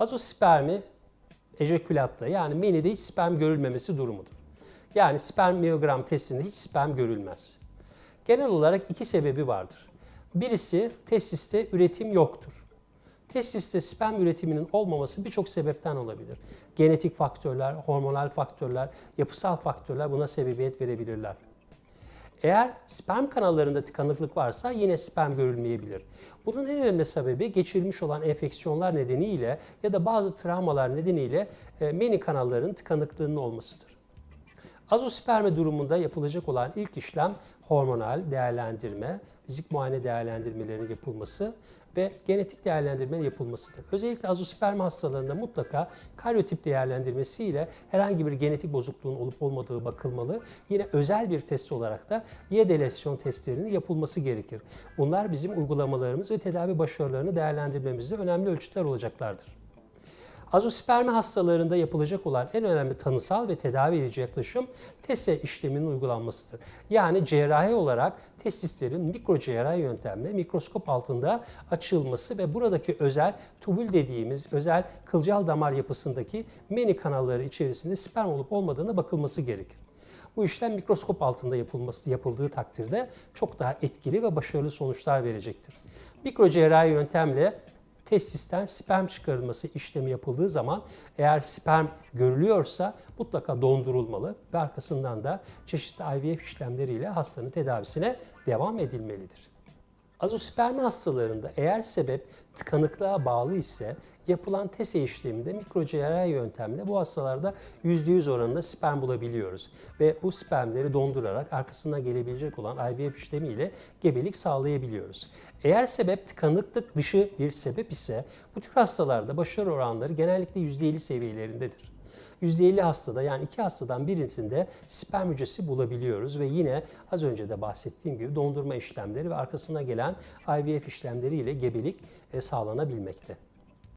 Azospermi ejekülatta yani menide hiç sperm görülmemesi durumudur. Yani spermiyogram testinde hiç sperm görülmez. Genel olarak iki sebebi vardır. Birisi testiste üretim yoktur. Testiste sperm üretiminin olmaması birçok sebepten olabilir. Genetik faktörler, hormonal faktörler, yapısal faktörler buna sebebiyet verebilirler. Eğer sperm kanallarında tıkanıklık varsa yine sperm görülmeyebilir. Bunun en önemli sebebi geçirilmiş olan enfeksiyonlar nedeniyle ya da bazı travmalar nedeniyle e, meni kanallarının tıkanıklığının olmasıdır. Azosperme durumunda yapılacak olan ilk işlem hormonal değerlendirme, fizik muayene değerlendirmelerinin yapılması ve genetik değerlendirmenin yapılmasıdır. Özellikle azosperme hastalarında mutlaka karyotip değerlendirmesiyle herhangi bir genetik bozukluğun olup olmadığı bakılmalı. Yine özel bir test olarak da Y delasyon testlerinin yapılması gerekir. Bunlar bizim uygulamalarımız ve tedavi başarılarını değerlendirmemizde önemli ölçütler olacaklardır. Azospermi hastalarında yapılacak olan en önemli tanısal ve tedavi edici yaklaşım TESE işleminin uygulanmasıdır. Yani cerrahi olarak testislerin mikro cerrahi yöntemle mikroskop altında açılması ve buradaki özel tubül dediğimiz özel kılcal damar yapısındaki meni kanalları içerisinde sperm olup olmadığına bakılması gerekir. Bu işlem mikroskop altında yapılması yapıldığı takdirde çok daha etkili ve başarılı sonuçlar verecektir. Mikro cerrahi yöntemle testisten sperm çıkarılması işlemi yapıldığı zaman eğer sperm görülüyorsa mutlaka dondurulmalı ve arkasından da çeşitli IVF işlemleriyle hastanın tedavisine devam edilmelidir. Azospermi hastalarında eğer sebep tıkanıklığa bağlı ise yapılan TESE işleminde mikrocerrahi yöntemle bu hastalarda %100 oranında sperm bulabiliyoruz. Ve bu spermleri dondurarak arkasına gelebilecek olan IVF işlemiyle gebelik sağlayabiliyoruz. Eğer sebep tıkanıklık dışı bir sebep ise bu tür hastalarda başarı oranları genellikle %50 seviyelerindedir. %50 hastada yani iki hastadan birisinde sperm hücresi bulabiliyoruz ve yine az önce de bahsettiğim gibi dondurma işlemleri ve arkasına gelen IVF işlemleri ile gebelik e, sağlanabilmekte.